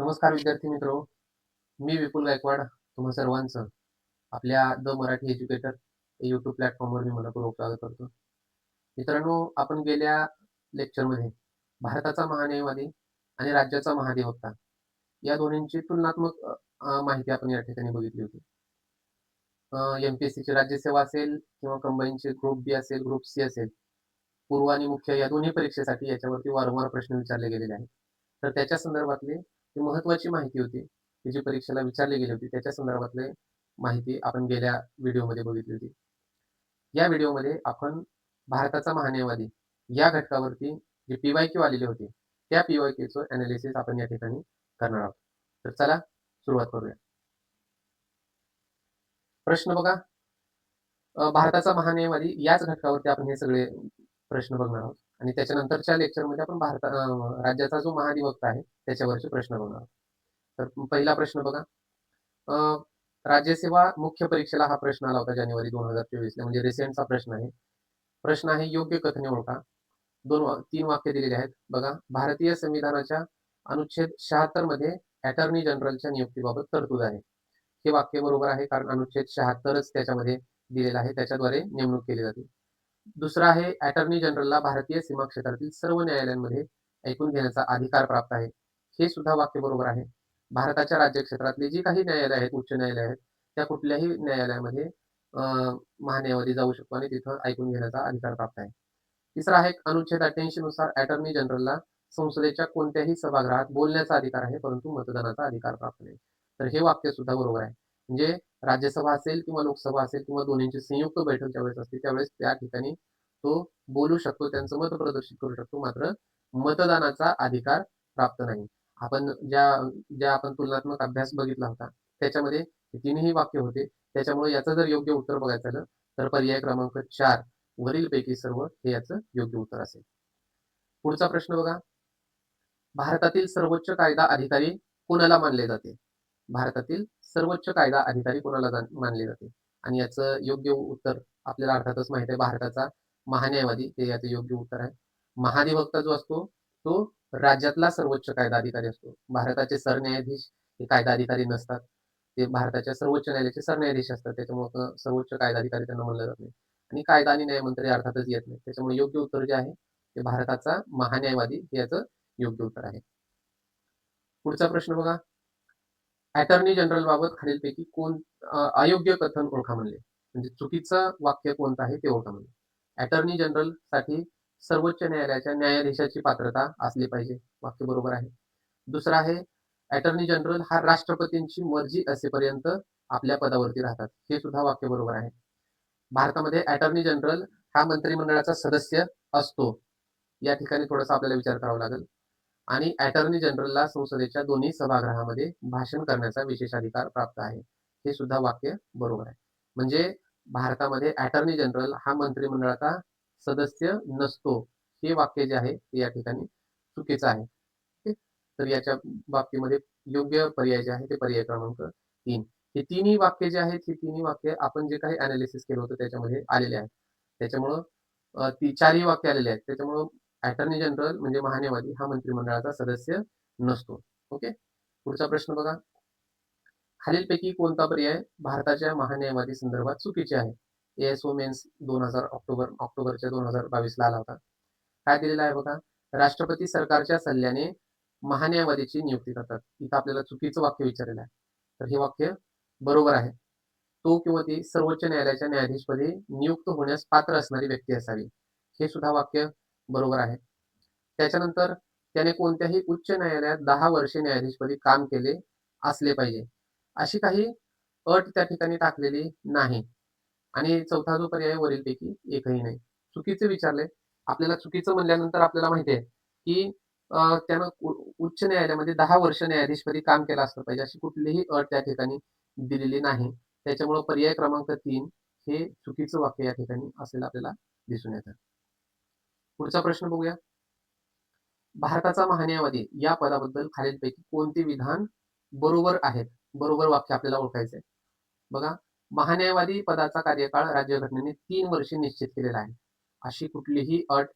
नमस्कार विद्यार्थी मित्र. मी विपुल गायकवाड तुम्हा सर्वांचं आपल्या the Marathi educator YouTube YouTube प्लॅटफॉर्मवर मी मनपूर्वक स्वागत करतो. मित्रांनो आपण गेल्या लेक्चरमध्ये भारताचा महान्यायवादी आणि राज्याचा महाधिवक्ता या दोन्हींची तुलनात्मक माहिती आपण या ठिकाणी बघितली होती. एम पी एस सीची राज्यसेवा असेल किंवा कंबाईनची ग्रुप बी असेल ग्रुप सी असेल पूर्व आणि मुख्य या दोन्ही परीक्षेसाठी याच्यावरती वारंवार प्रश्न विचारले गेलेले आहेत. तर त्याच्या संदर्भातले ही महत्वाची माहिती होती ती जी परीक्षेला विचारली गेली होती त्याच्या संदर्भातले माहिती आपण गेल्या व्हिडिओमध्ये बघितली होती. या व्हिडिओमध्ये आपण भारताचा महान्यायवादी या घटकावरती जी पीवाय क्यू आलेली होती त्या पीवाय क्यूचं अनालिसिस आपण या ठिकाणी करणार आहोत. तर चला सुरुवात करूया. प्रश्न बघा. भारताचा महान्यायवादी याच घटकावरती आपण हे सगळे प्रश्न बघणार आहोत. आणि त्याच्यानंतरच्या लेक्चरमध्ये आपण भारता राज्याचा जो महाधिवक्ता आहे त्याच्यावरचे प्रश्न बघणार तर पहिला प्रश्न बघा. राज्यसेवा मुख्य परीक्षेला हा प्रश्न आला होता जानेवारी दोन हजार चोवीसला म्हणजे रिसेंटचा प्रश्न आहे. प्रश्न आहे योग्य कथने ओळखा. दोन वा- तीन वाक्य दिलेले आहेत. बघा भारतीय संविधानाच्या अनुच्छेद शहात्तरमध्ये अटॉर्नी जनरलच्या नियुक्तीबाबत तरतूद आहे. हे वाक्य बरोबर आहे कारण अनुच्छेद शहात्तरच त्याच्यामध्ये दिलेला आहे त्याच्याद्वारे नेमणूक केली जाते. दुसरं आहे अटॉर्नी जनरलला भारतीय सीमा क्षेत्रातील सर्व न्यायालयांमध्ये ऐकून घेण्याचा अधिकार प्राप्त आहे. हे सुद्धा वाक्य बरोबर आहे. भारताच्या राज्य क्षेत्रातली जी काही न्यायालय आहेत उच्च न्यायालय आहेत त्या कुठल्याही न्यायालयामध्ये महान्यायवादी जाऊ शकतो आणि तिथं ऐकून घेण्याचा अधिकार प्राप्त आहे. तिसरा आहे अनुच्छेद अठ्ठ्याऐंशी नुसार अटॉर्नी जनरलला संसदेच्या कोणत्याही सभागृहात बोलण्याचा अधिकार आहे परंतु मतदानाचा अधिकार प्राप्त नाही. तर हे वाक्य सुद्धा बरोबर आहे. म्हणजे राज्यसभा असेल किंवा लोकसभा असेल किंवा दोन्हींची संयुक्त बैठक ज्यावेळेस असते त्यावेळेस त्या ठिकाणी तो बोलू शकतो त्यांचं मत प्रदर्शित करू शकतो. मात्र मतदानाचा अधिकार प्राप्त नाही. आपण ज्या ज्या आपण तुलनात्मक अभ्यास बघितला होता त्याच्यामध्ये तीनही वाक्य होते. त्याच्यामुळे याचं जर योग्य उत्तर बघायचं झालं तर पर्याय क्रमांक चार वरीलपैकी सर्व हे याचं योग्य उत्तर असेल. पुढचा प्रश्न बघा. भारतातील सर्वोच्च कायदा अधिकारी कोणाला मानले जाते? भारतातील सर्वोच्च कायदा अधिकारी कोणाला मानले जाते? आणि याचं योग्य उत्तर आपल्याला अर्थातच माहीत आहे भारताचा महान्यायवादी हे याचं योग्य उत्तर आहे. महाधिवक्ता जो असतो तो राज्यातला सर्वोच्च कायदा अधिकारी असतो. भारताचे सरन्यायाधीश हे कायदा अधिकारी नसतात. ते भारताच्या सर्वोच्च न्यायालयाचे सरन्यायाधीश असतात. त्याच्यामुळे सर्वोच्च कायदा अधिकारी त्यांना म्हणलं जात नाही. आणि कायदा आणि न्यायमंत्री अर्थातच येत नाही त्याच्यामुळे योग्य उत्तर जे आहे ते भारताचा महान्यायवादी हे याचं योग्य उत्तर आहे. पुढचा प्रश्न बघा. अटॉर्नी जनरल बाबत खालीलपैकी कोण अयोग्य कथन ओळखा म्हणले? म्हणजे चुकीचं वाक्य कोणतं आहे ते ओळखा म्हणले? अटॉर्नी जनरलसाठी सर्वोच्च न्यायालयाच्या न्यायाधीशाची पात्रता असली पाहिजे. वाक्य बरोबर आहे. दुसरं आहे अटॉर्नी जनरल हा राष्ट्रपतींची मर्जी असेपर्यंत आपल्या पदावरती राहतात. हे सुद्धा वाक्य बरोबर आहे. भारतामध्ये अटॉर्नी जनरल हा मंत्रिमंडळाचा सदस्य असतो. या ठिकाणी थोडासा आपल्याला विचार करावा लागेल. आणि अटॉर्नी जनरलला संसदेच्या दोन्ही सभागृहामध्ये भाषण करण्याचा विशेष अधिकार प्राप्त आहे. हे सुद्धा वाक्य बरोबर आहे. म्हणजे भारतामध्ये अटॉर्नी जनरल हा मंत्रिमंडळाचा सदस्य नसतो. हे वाक्य जे आहे ते या ठिकाणी चुकीचं आहे. ठीक? तर याच्या बाबतीमध्ये योग्य पर्याय जे आहे ते पर्याय क्रमांक तीन. हे तिन्ही वाक्य जे आहेत ही तिन्ही वाक्य आपण जे काही अनालिसिस केलं होतं त्याच्यामध्ये आलेले आहेत. त्याच्यामुळं ती चारही वाक्य आलेले आहेत. त्याच्यामुळं अटॉर्नी जनरल म्हणजे महान्यायवादी हा मंत्रिमंडळाचा सदस्य नसतो. ओके? पुढचा प्रश्न बघा. खालीलपैकी कोणता पर्याय भारताच्या महान्यायवादी संदर्भात चुकीचे आहे? एएसओ मेन्स दोन हजार ऑक्टोबर ऑक्टोबरच्या दोन हजार बावीसला आला होता. काय दिलेला आहे बघा? राष्ट्रपती सरकारच्या सल्ल्याने महान्यायवादीची नियुक्ती करतात. इथं आपल्याला चुकीचं वाक्य विचारलेलं आहे. तर हे वाक्य बरोबर आहे. तो किंवा ती सर्वोच्च न्यायालयाच्या न्यायाधीशपदी नियुक्त होण्यास पात्र असणारी व्यक्ती असावी. हे सुद्धा वाक्य बरोबर आहे. त्याच्यानंतर त्याने कोणत्याही उच्च न्यायालयात दहा वर्षे न्यायाधीशपदी काम केले असले पाहिजे. अशी काही अट त्या ठिकाणी टाकलेली नाही. आणि चौथा जो पर्याय वरीलपैकी एकही नाही. चुकीचे विचारले. आपल्याला चुकीचं म्हणल्यानंतर आपल्याला माहिती आहे की त्यानं उच्च न्यायालयामध्ये दहा वर्ष न्यायाधीशपदी काम केलं असलं पाहिजे अशी कुठलीही अट त्या ठिकाणी दिलेली नाही. त्याच्यामुळे पर्याय क्रमांक तीन हे चुकीचं वाक्य या ठिकाणी असलेलं आपल्याला दिसून येतं. पुढचा प्रश्न बघूया. भारताचा महान्यायवादी या पदाबद्दल खालीलपैकी कोणते विधान बरोबर आहेत? बरोबर वाक्य आपल्याला ओळखायचे बघा महान्यायवादी पदाचा कार्यकाळ राज्यघटनेने तीन वर्षे निश्चित केलेला आहे. अशी कुठलीही अट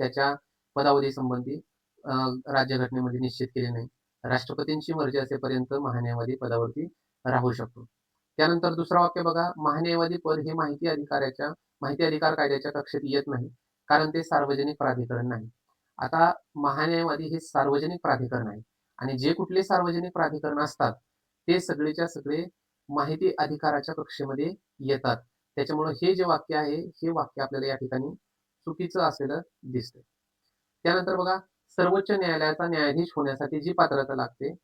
त्याच्या पदावधी संबंधी अं, राज्यघटनेमध्ये निश्चित केली नाही. राष्ट्रपतींची मर्जी असेपर्यंत महान्यायवादी पदावरती राहू शकतो. त्यानंतर दुसरा वाक्य बघा महान्यायवादी पद हे माहिती अधिकाऱ्याच्या माहिती अधिकार कायद्याच्या कक्षेत येत नाही. कारण ते सार्वजनिक प्राधिकरण नाही. आता महान्यायवादी हे सार्वजनिक प्राधिकरण आहे. आणि जे कुठले सार्वजनिक प्राधिकरण असतात ते सगळेच्या सगळे माहिती अधिकाराच्या कक्षेमध्ये येतात. त्याच्यामुळे हे जे वाक्य आहे हे वाक्य आपल्याला या ठिकाणी चुकीचं असलेलं दिसतं त्यानंतर बघा सर्वोच्च न्यायालयाचा न्यायाधीश होण्यासाठी जी पात्रता लागते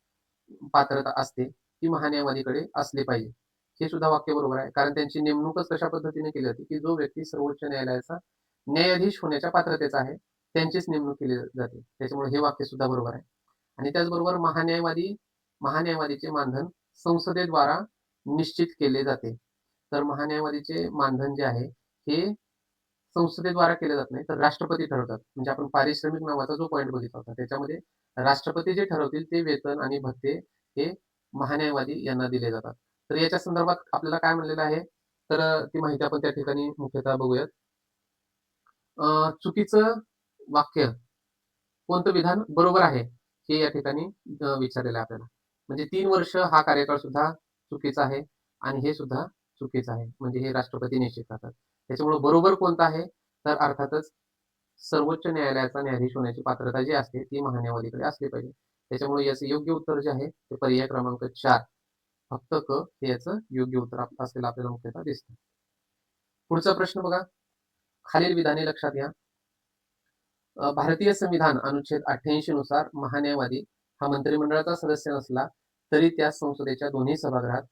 पात्रता असते ती महान्यायवादीकडे असली पाहिजे. हे सुद्धा वाक्य बरोबर आहे. कारण त्यांची नेमणूकच कशा पद्धतीने केली होती की जो व्यक्ती सर्वोच्च न्यायालयाचा न्यायाधीश होण्याच्या पात्रतेचा आहे. त्यांचीच नेमणूक केली जाते. त्याच्यामुळे हे वाक्य सुद्धा बरोबर आहे. आणि त्याचबरोबर महान्यायवादी महान्यायवादीचे मानधन संसदेद्वारा निश्चित केले जाते. तर महान्यायवादीचे मानधन जे आहे हे संसदेद्वारा केले जात नाही तर राष्ट्रपती ठरवतात. म्हणजे आपण पारिश्रमिक नावाचा जो पॉईंट बघितला होता त्याच्यामध्ये राष्ट्रपती जे ठरवतील ते वेतन आणि भत्ते हे महान्यायवादी यांना दिले जातात. तर याच्या संदर्भात आपल्याला काय म्हणलेलं आहे? तर ती माहिती आपण त्या ठिकाणी मुख्यतः बघूयात. चुकीचं वाक्य कोणतं विधान बरोबर आहे हे या ठिकाणी विचारलेलं आहे आपल्याला. म्हणजे तीन वर्ष हा कार्यकाळ सुद्धा चुकीचा आहे आणि हे सुद्धा चुकीचं आहे. म्हणजे हे राष्ट्रपती निश्चित करतात. त्याच्यामुळे बरोबर कोणता आहे? तर अर्थातच सर्वोच्च न्यायालयाचा न्यायाधीश होण्याची पात्रता जी असते ती महान्यायवादीकडे असली पाहिजे. त्याच्यामुळे याचं योग्य उत्तर जे आहे ते पर्याय क्रमांक चार. फक्त क हे याचं योग्य उत्तर असलेलं आपल्याला मुख्यतः दिसतं. पुढचा प्रश्न बघा. खालील विधाने लक्षात घ्या. भारतीय संविधान अनुच्छेद अठ्ठ्याऐंशी नुसार महान्यायवादी हा मंत्रिमंडळाचा सदस्य नसला तरी त्या संसदेच्या दोन्ही सभागृहात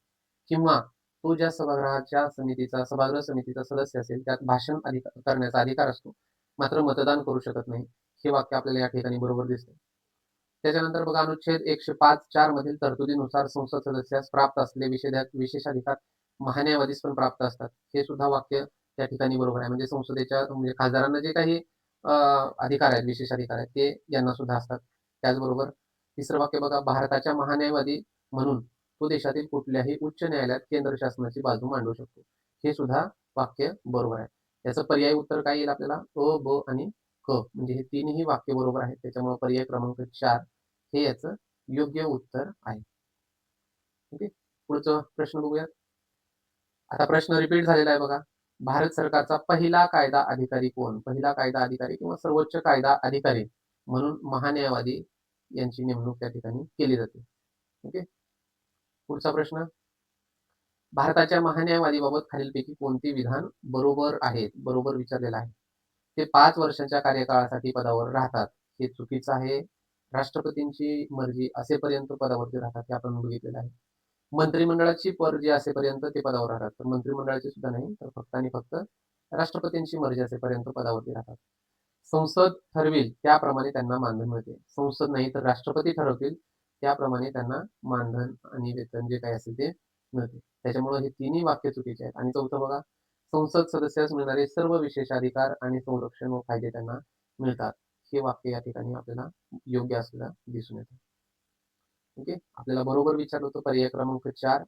किंवा तो ज्या सभागृहाच्या समितीचा सभागृह समितीचा सदस्य असेल त्यात भाषण अधिकार करण्याचा अधिकार असतो. मात्र मतदान करू शकत नाही. हे वाक्य आपल्याला या ठिकाणी बरोबर दिसते त्याच्यानंतर बघा अनुच्छेद एकशे पाच चार मधील तरतुदीनुसार संसद सदस्यास प्राप्त असलेले विशेषाधिकार महान्यायवादीस पण प्राप्त असतात. हे सुद्धा वाक्य त्या ठिकाणी बरोबर आहे. म्हणजे संसदेच्या म्हणजे खासदारांना जे काही अधिकार आहेत विशेष अधिकार आहेत ते यांना सुद्धा असतात. त्याचबरोबर तिसरं वाक्य बघा भारताच्या महान्यायवादी म्हणून तो देशातील कुठल्याही उच्च न्यायालयात केंद्र शासनाची बाजू मांडू शकतो. हे सुद्धा वाक्य बरोबर आहे. याचं पर्याय उत्तर काय येईल आपल्याला? अ ब आणि क. म्हणजे हे तीनही वाक्य बरोबर आहेत. त्याच्यामुळे पर्याय क्रमांक चार हे याचं योग्य उत्तर आहे. ओके? पुढचं प्रश्न बघूया आता प्रश्न रिपीट झालेला आहे बघा. भारत सरकारचा पहिला कायदा अधिकारी कोण? पहिला कायदा अधिकारी किंवा सर्वोच्च कायदा अधिकारी म्हणून महान्यायवादी यांची नेमणूक त्या ठिकाणी केली जाते. ओके? पुढचा प्रश्न. भारताच्या महान्यायवादीबाबत खालीलपैकी कोणती विधान बरोबर आहेत? बरोबर विचारलेलं आहे. ते पाच वर्षांच्या कार्यकाळासाठी पदावर राहतात. हे चुकीचं आहे. राष्ट्रपतींची मर्जी असेपर्यंत पदावरती राहतात हे आपण बघितलेलं आहे. मंत्रिमंडळाची जी असेपर्यंत ते पदावर राहतात. तर मंत्रिमंडळाची सुद्धा नाही तर फक्त आणि फक्त राष्ट्रपतींची मर्जी असेपर्यंत पदावरती राहतात. संसद ठरविल त्याप्रमाणे त्यांना मानधन मिळते. संसद नाही तर राष्ट्रपती ठरवतील त्याप्रमाणे त्यांना मानधन आणि वेतन जे काही असेल ते मिळते. त्याच्यामुळे हे तिन्ही वाक्य चुकीचे आहेत. आणि चौथं बघा संसद सदस्यास मिळणारे सर्व विशेष अधिकार आणि संरक्षण व फायदे त्यांना मिळतात. हे वाक्य या ठिकाणी आपल्याला योग्य असलेलं दिसून येतं. ओके आपल्याला बरोबर विचारलं होतं पर्याय क्रमांक चार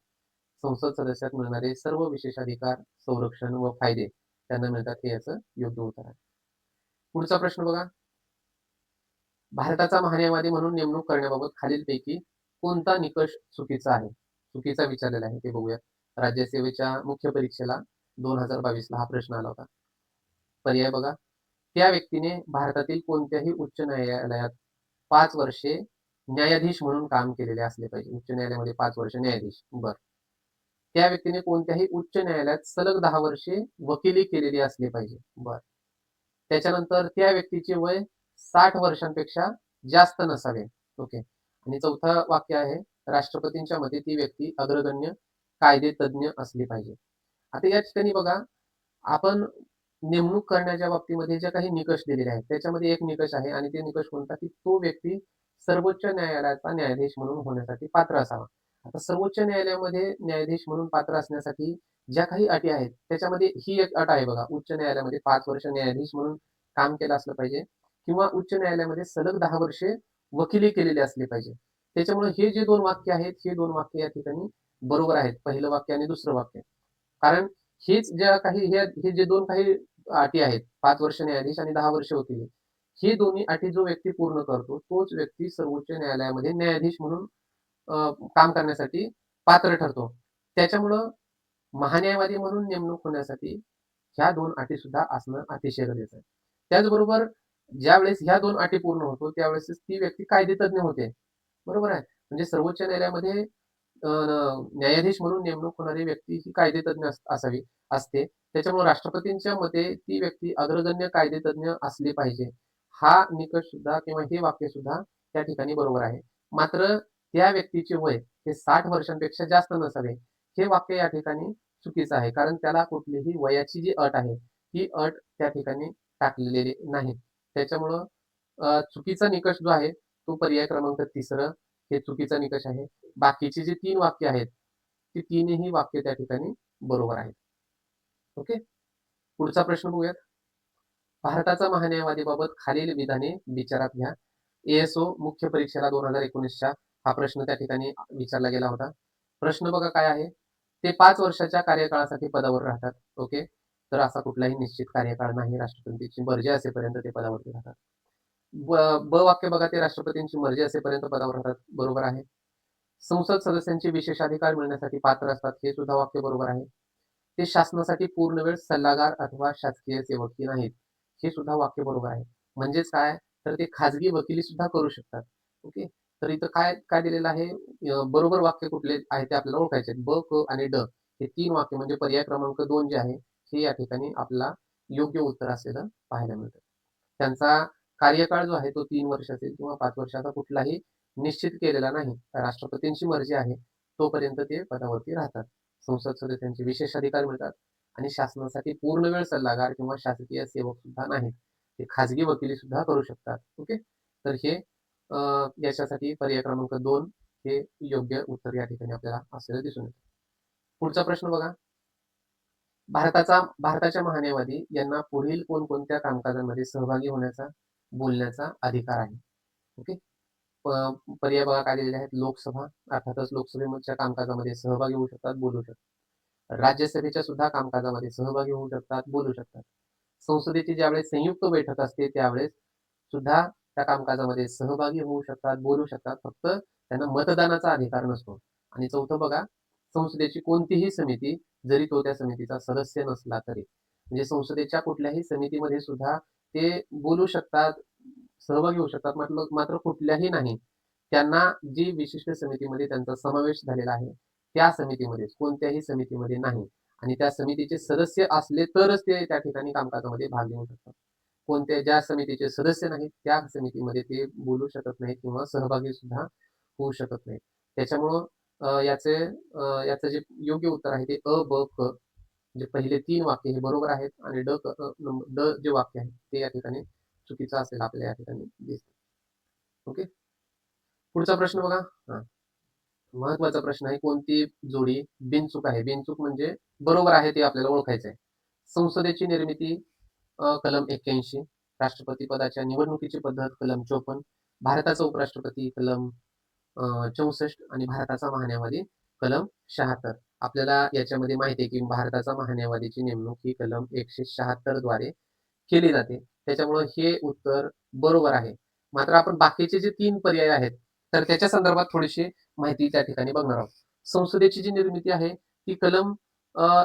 संसद सदस्यात मिळणारे सर्व विशेषाधिकार संरक्षण व फायदे त्यांना मिळतात हे याचं योग्य उत्तर आहे. पुढचा प्रश्न बघा. भारताचा महान्यायवादी म्हणून नेमणूक करण्याबाबत खालीलपैकी कोणता निकष चुकीचा आहे? चुकीचा विचारलेला आहे ते बघूया राज्यसेवेच्या मुख्य परीक्षेला दोन हजार बावीसला हा प्रश्न आला होता. पर्याय बघा. त्या व्यक्तीने भारतातील कोणत्याही उच्च न्यायालयात पाच वर्षे न्यायाधीश म्हणून काम केलेले असले पाहिजे. उच्च न्यायालयामध्ये पाच वर्ष न्यायाधीश. बर. त्या व्यक्तीने कोणत्याही उच्च न्यायालयात सलग दहा वर्षे वकिली केलेली असली पाहिजे. बर. त्याच्यानंतर त्या व्यक्तीचे वय साठ वर्षांपेक्षा जास्त नसावे. ओके. आणि चौथा वाक्य आहे राष्ट्रपतींच्या मते ती व्यक्ती अग्रगण्य कायदे तज्ज्ञ असली पाहिजे. आता या ठिकाणी बघा आपण नेमणूक करण्याच्या बाबतीमध्ये जे काही निकष दिलेले आहेत त्याच्यामध्ये एक निकष आहे आणि ते निकष कोणता की तो व्यक्ती सर्वोच्च न्यायालयाचा न्यायाधीश म्हणून होण्यासाठी पात्र असावा. आता सर्वोच्च न्यायालयामध्ये न्यायाधीश म्हणून पात्र असण्यासाठी ज्या काही अटी आहेत त्याच्यामध्ये ही एक अट आहे बघा. उच्च न्यायालयामध्ये पाच वर्ष न्यायाधीश म्हणून काम केलं असलं पाहिजे किंवा उच्च न्यायालयामध्ये सलग दहा वर्षे वकिली केलेली असली पाहिजे. त्याच्यामुळे हे जे दोन वाक्य आहेत हे दोन वाक्य या ठिकाणी बरोबर आहेत. पहिलं वाक्य आणि दुसरं वाक्य. कारण हेच ज्या काही हे जे दोन काही अटी आहेत पाच वर्ष न्यायाधीश आणि दहा वर्ष वकिली हे दोन्ही अटी जो व्यक्ती पूर्ण करतो तोच व्यक्ती सर्वोच्च न्यायालयामध्ये न्यायाधीश म्हणून काम करण्यासाठी पात्र ठरतो. त्याच्यामुळं महान्यायवादी म्हणून नेमणूक होण्यासाठी ह्या दोन अटी सुद्धा असणं अतिशय गरजेचं आहे. त्याचबरोबर ज्यावेळेस ह्या दोन अटी पूर्ण होतो त्यावेळेस ती व्यक्ती कायदेतज्ञ होते. बरोबर आहे. म्हणजे सर्वोच्च न्यायालयामध्ये न्यायाधीश म्हणून नेमणूक होणारी व्यक्ती ही कायदेतज्ञ असावी असते. त्याच्यामुळे राष्ट्रपतींच्या मते ती व्यक्ती अग्रगण्य कायदेतज्ञ असली पाहिजे. हा निकष सुद्धा किंवा हे वाक्य सुद्धा त्या ठिकाणी बरोबर आहे. मात्र त्या व्यक्तीचे वय हे साठ वर्षांपेक्षा जास्त नसावे. हे वाक्य या ठिकाणी चुकीचं आहे. कारण त्याला कुठलीही वयाची जी अट आहे, ही अट त्या ठिकाणी टाकलेली नाही. त्याच्यामुळं चुकीचा निकष जो आहे, तो पर्याय क्रमांक तिसरं हे चुकीचा निकष आहे. बाकीची जी तीन वाक्य आहेत, ती तीनही वाक्य त्या ठिकाणी बरोबर आहेत. ओके. पुढचा प्रश्न बघूयात. भारताचा महान्यायवादीबाबत खालील विधाने विचारात घ्या. एएसओ मुख्य परीक्षेला दोन हजार एकोणीसच्या हा प्रश्न त्या ठिकाणी विचारला गेला होता. प्रश्न बघा काय आहे? ते पाच वर्षाच्या कार्यकाळासाठी पदावर राहतात. ओके. तर असा कुठलाही निश्चित कार्यकाळ नाही. राष्ट्रपतींची मर्जी असेपर्यंत ते पदावरती राहतात. ब वाक्य बघा ते राष्ट्रपतींची मर्जी असेपर्यंत पदावर राहतात. बरोबर आहे. संसद सदस्यांचे विशेषाधिकार मिळण्यासाठी पात्र असतात. हे सुद्धा वाक्य बरोबर आहे. ते शासनासाठी पूर्ण वेळ सल्लागार अथवा शासकीय सेवकी नाहीत. हे सुद्धा वाक्य बरोबर आहे. म्हणजेच काय? तर ते खाजगी वकिली सुद्धा करू शकतात. ओके. तर इथं काय काय दिलेलं आहे? बरोबर वाक्य कुठले आहे ते आपल्याला ओळखायचे ब, क आणि ड हे तीन वाक्य म्हणजे पर्याय क्रमांक दोन जे आहे, हे या ठिकाणी आपला योग्य उत्तर असलेलं पाहायला मिळतं. त्यांचा कार्यकाळ जो आहे तो तीन वर्ष असेल किंवा पाच वर्षाचा कुठलाही निश्चित केलेला नाही. राष्ट्रपतींची मर्जी आहे तोपर्यंत ते पदावरती राहतात. संसद सदस्यांचे विशेष अधिकार मिळतात आणि शासनासाठी पूर्ण वेळ सल्लागार किंवा शासकीय सेवक सुद्धा नाहीत. ते खाजगी वकिली सुद्धा करू शकतात. ओके. तर हे याच्यासाठी पर्याय क्रमांक दोन हे योग्य उत्तर या ठिकाणी आपल्याला असलेलं दिसून येतं. पुढचा प्रश्न बघा. भारताचा भारताच्या महान्यायवादी यांना पुढील कोणकोणत्या कामकाजांमध्ये सहभागी होण्याचा, बोलण्याचा अधिकार आहे? ओके. पर्याय बघा काय दिलेले आहेत. लोकसभा अर्थातच लोकसभेच्या कामकाजामध्ये सहभागी होऊ शकतात, बोलू शकतात. राज्यसभेच्या सुद्धा कामकाजामध्ये सहभागी होऊ शकतात, बोलू शकतात. संसदेची ज्यावेळेस संयुक्त बैठक असते त्यावेळेस सुद्धा त्या कामकाजामध्ये सहभागी होऊ शकतात, बोलू शकतात. फक्त त्यांना मतदानाचा अधिकार नसतो. आणि चौथं बघा, संसदेची कोणतीही समिती जरी तो त्या समितीचा सदस्य नसला तरी, म्हणजे संसदेच्या कुठल्याही समितीमध्ये सुद्धा ते बोलू शकतात, सहभागी होऊ शकतात. म्हटलं मात्र कुठल्याही नाही. त्यांना जी विशिष्ट समितीमध्ये त्यांचा समावेश झालेला आहे, त्या समितीमध्ये कोणत्याही समितीमध्ये नाही. आणि त्या समितीचे सदस्य असले तरच ते त्या ठिकाणी कामकाजामध्ये भाग घेऊ शकतात. कोणत्या ज्या समितीचे सदस्य नाहीत, त्या समितीमध्ये ते बोलू शकत नाहीत किंवा सहभागी सुद्धा होऊ शकत नाहीत. त्याच्यामुळं याचे याचं जे योग्य उत्तर आहे ते अ, ब, क म्हणजे पहिले तीन वाक्य हे बरोबर आहेत आणि ड, ड जे वाक्य आहे ते या ठिकाणी चुकीचं असेल आपल्या या ठिकाणी दिसतं. ओके. पुढचा प्रश्न बघा. हा महत्त्वाचा प्रश्न आहे. कोणती जोडी बिनचूक आहे? बिनचूक म्हणजे बरोबर आहे ते आपल्याला ओळखायचं आहे. संसदेची निर्मिती कलम 81 राष्ट्रपती पदाच्या निवडणुकीची पद्धत कलम 54 भारताचा उपराष्ट्रपती कलम चौसष्ट आणि भारताचा महान्यावादी कलम 76 आपल्याला याच्यामध्ये माहिती आहे की भारताचा महान्यावादीची नेमणूक ही कलम 176 द्वारे केली जाते. त्याच्यामुळे हे उत्तर बरोबर आहे. मात्र आपण बाकीचे जे तीन पर्याय आहेत, तर त्याच्या संदर्भात थोडीशी माहिती त्या ठिकाणी बघणार आहोत. संसदेची जी निर्मिती आहे ती कलम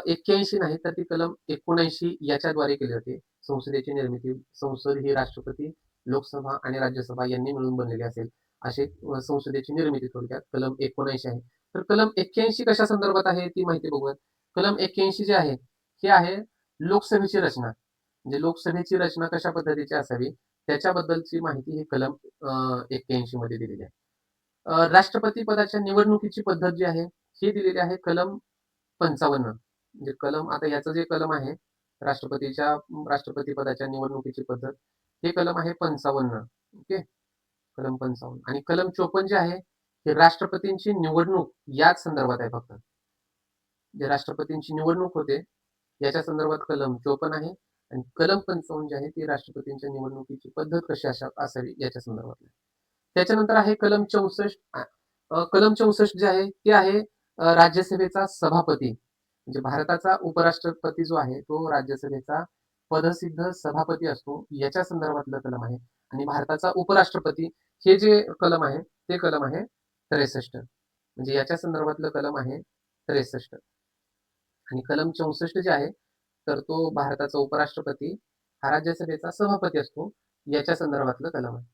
एक्क्याऐंशी नाही तर ती कलम 79 याच्याद्वारे केली जाते. संसदेची निर्मिती संसद ही राष्ट्रपती, लोकसभा आणि राज्यसभा यांनी मिळून बनलेली असेल. अशी संसदेची निर्मिती थोडक्यात कलम 79 आहे. तर कलम 81 कशा संदर्भात आहे ती माहिती बघूयात. कलम 81 जे आहे, हे आहे लोकसभेची रचना. म्हणजे लोकसभेची रचना कशा पद्धतीची असावी त्याच्याबद्दलची माहिती ही कलम एक्क्याऐंशी मध्ये दिलेली आहे. राष्ट्रपती पदाच्या निवडणुकीची पद्धत जी आहे, ही दिलेली आहे कलम 55 म्हणजे कलम आता याचं जे कलम आहे, राष्ट्रपतीच्या राष्ट्रपती पदाच्या निवडणुकीची पद्धत, हे कलम आहे 55 ओके. कलम 55 आणि कलम 54 जे आहे, हे राष्ट्रपतींची निवडणूक याच संदर्भात आहे फक्त. जे राष्ट्रपतींची निवडणूक होते, याच्या संदर्भात कलम 54 आहे आणि कलम 55 जे आहे, ती राष्ट्रपतींच्या निवडणुकीची पद्धत कशी अशा असावी याच्या संदर्भात त्याच्यानंतर आहे कलम चौसष्ट. कलम 64 जे आहे, ते आहे राज्यसभेचा सभापती. म्हणजे भारताचा उपराष्ट्रपती जो आहे, तो राज्यसभेचा पदसिद्ध सभापती असतो. याच्या संदर्भातलं कलम आहे. आणि भारताचा उपराष्ट्रपती हे जे कलम आहे ते कलम आहे त्रेसष्ट. म्हणजे याच्या संदर्भातलं कलम आहे त्रेसष्ट. आणि कलम चौसष्ट जे आहे तर तो भारताचा उपराष्ट्रपती हा राज्यसभेचा सभापती असतो. याच्या संदर्भातलं कलम आहे.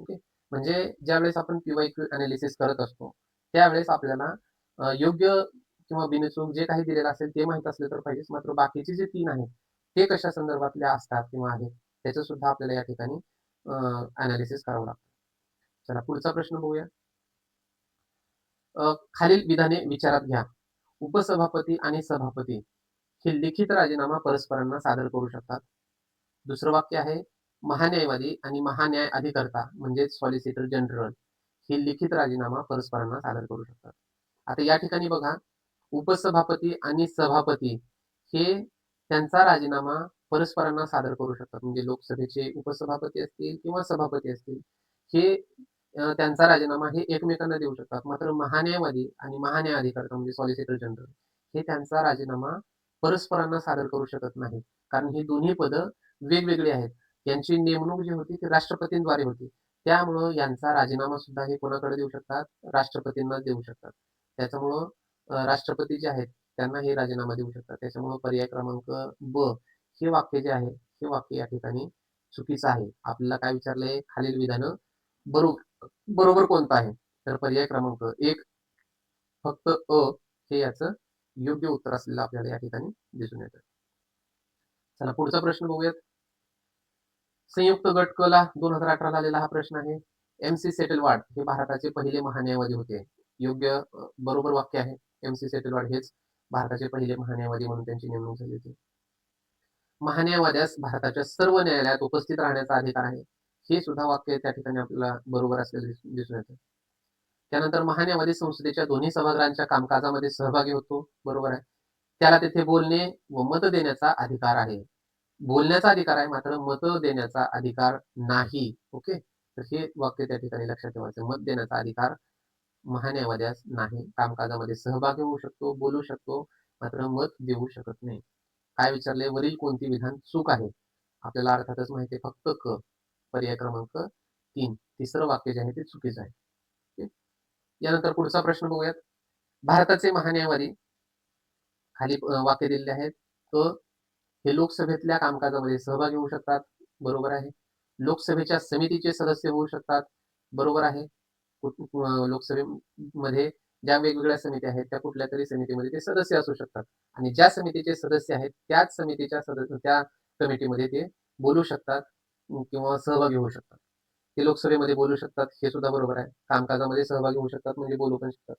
ओके? म्हणजे ज्यावेळेस आपण पीवायक्यू अनालिसिस करत असतो त्यावेळेस आपल्याला योग्य किंवा बिनचूक जे काही दिलेलं असेल ते माहीत असले तर पाहिजेच. मात्र बाकीचे जे तीन आहेत ते कशा संदर्भातले असतात किंवा आहेत त्याचं सुद्धा आपल्याला या ठिकाणी अनालिसिस करावं लागतं. चला पुढचा प्रश्न बघूया. खालील विधाने विचारात घ्या. उपसभापती आणि सभापती हे लिखित राजीनामा परस्परांना सादर करू शकतात. दुसरं वाक्य आहे महान्यायवादी आणि महान्याय अधिकर्ता म्हणजेच सॉलिसिटर जनरल हे लिखित राजीनामा परस्परांना सादर करू शकतात. आता या ठिकाणी बघा उपसभापती आणि सभापती हे त्यांचा राजीनामा परस्परांना सादर करू शकतात. म्हणजे लोकसभेचे उपसभापती असतील किंवा सभापती असतील हे त्यांचा राजीनामा हे एकमेकांना देऊ शकतात. मात्र महान्यायवादी आणि महान्याय अधिकारी म्हणजे सॉलिसिटर जनरल हे त्यांचा राजीनामा परस्परांना सादर करू शकत नाही कारण ही दोन्ही पदं वेगवेगळी आहेत. यांची नेमणूक जी होती ती राष्ट्रपतींद्वारे होती. त्यामुळं यांचा राजीनामा सुद्धा हे कोणाकडे देऊ शकतात? राष्ट्रपतींना देऊ शकतात. त्याच्यामुळं राष्ट्रपती जे आहेत त्यांना हे राजीनामा देऊ शकतात. त्याच्यामुळं पर्याय क्रमांक ब हे वाक्य जे आहे हे वाक्य या ठिकाणी चुकीचं आहे. आपल्याला काय विचारलंय? खालील विधान बरोबर बरोबर कोणतं आहे? तर पर्याय क्रमांक एक फक्त अ हे याचं योग्य उत्तर असलेलं आपल्याला या ठिकाणी दिसून येतं. चला पुढचा प्रश्न बघूयात. संयुक्त गट कला दोन हजार अठरा आलेला हा प्रश्न आहे. एम सी सेटलवाड हे भारताचे पहिले महान्यायवादी होते. योग्य बरोबर वाक्य आहे. एम सी सेटलवाड हेच भारताचे पहिले महान्यायवादी म्हणून त्यांची नेमणूक झाली होती. महान्यायवाद्यास भारताच्या सर्व न्यायालयात उपस्थित राहण्याचा अधिकार आहे. हे सुद्धा वाक्य त्या ठिकाणी आपल्याला बरोबर असलेलं दिसून येतं. त्यानंतर महान्यायवादी संसदेच्या दोन्ही सभागृहांच्या कामकाजामध्ये सहभागी होतो. बरोबर आहे. त्याला तिथे बोलणे व मत देण्याचा अधिकार आहे. बोलण्याचा अधिकार आहे मात्र मत देण्याचा अधिकार नाही. ओके? तर हे वाक्य त्या ठिकाणी लक्षात ठेवायचं मत देण्याचा अधिकार महान्यायवाद्यास नाही. कामकाजामध्ये सहभागी होऊ शकतो बोलू शकतो मात्र मत देऊ शकत नाही. काय विचारले वरील कोणती विधान चूक आहे? आपल्याला अर्थातच माहिती आहे फक्त क पर्याय क्रमांक तीन. तिसरं वाक्य जे आहे ते चुकीचं आहे. यानंतर पुढचा प्रश्न बघूयात. भारताचे महान्यायवादी खाली वाक्य दिलेले आहेत. क हे लोकसभेतल्या कामकाजामध्ये सहभागी होऊ शकतात बरोबर आहे. लोकसभेच्या समितीचे सदस्य होऊ शकतात बरोबर आहे. लोकसभेमध्ये ज्या वेगवेगळ्या समिती आहेत त्या कुठल्या तरी समितीमध्ये ते सदस्य असू शकतात. आणि ज्या समितीचे सदस्य आहेत त्याच समितीच्या सदस्य त्या कमिटीमध्ये ते बोलू शकतात किंवा सहभागी होऊ शकतात. ते लोकसभेमध्ये बोलू शकतात हे सुद्धा बरोबर आहे. कामकाजामध्ये सहभागी होऊ शकतात म्हणजे बोलू पण शकतात.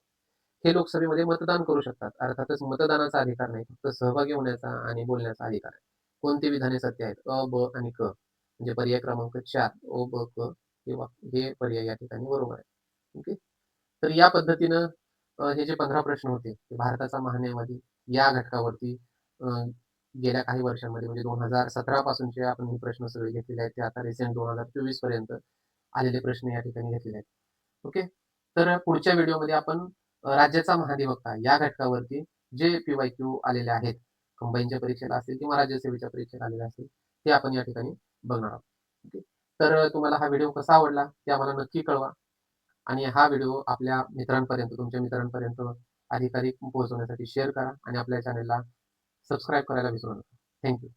हे लोकसभेमध्ये मतदान करू शकतात. अर्थातच मतदानाचा अधिकार नाही फक्त सहभागी होण्याचा आणि बोलण्याचा अधिकार आहे. कोणती विधाने सत्य आहेत? अ ब आणि क. म्हणजे पर्याय क्रमांक चार ओ ब क हे पर्याय या ठिकाणी बरोबर आहे. ओके? तर या पद्धतीनं हे जे पंधरा प्रश्न होते भारताचा महान्यायवादी या घटकावरती गेल्या काही वर्षांमध्ये म्हणजे दोन हजार सतरा पासूनचे आपण हे प्रश्न सगळे घेतलेले आहेत ते आता रिसेंट दोन हजार चोवीसपर्यंत आलेले प्रश्न या ठिकाणी घेतलेले आहेत. ओके? तर पुढच्या व्हिडिओमध्ये आपण राज्याचा महाधिवक्ता या घटकावरती जे पीवाय क्यू आलेले आहेत कंबाईनच्या परीक्षेला असेल किंवा राज्यसेवेच्या परीक्षेला आलेले असेल ते आपण या ठिकाणी बघणार आहोत. ओके? तर तुम्हाला हा व्हिडिओ कसा आवडला ते आम्हाला नक्की कळवा. आणि हा व्हिडिओ आपल्या मित्रांपर्यंत तुमच्या मित्रांपर्यंत अधिकाधिक पोहोचवण्यासाठी शेअर करा आणि आपल्या चॅनेलला सबस्क्राईब करायला विसरू नका. थँक्यू.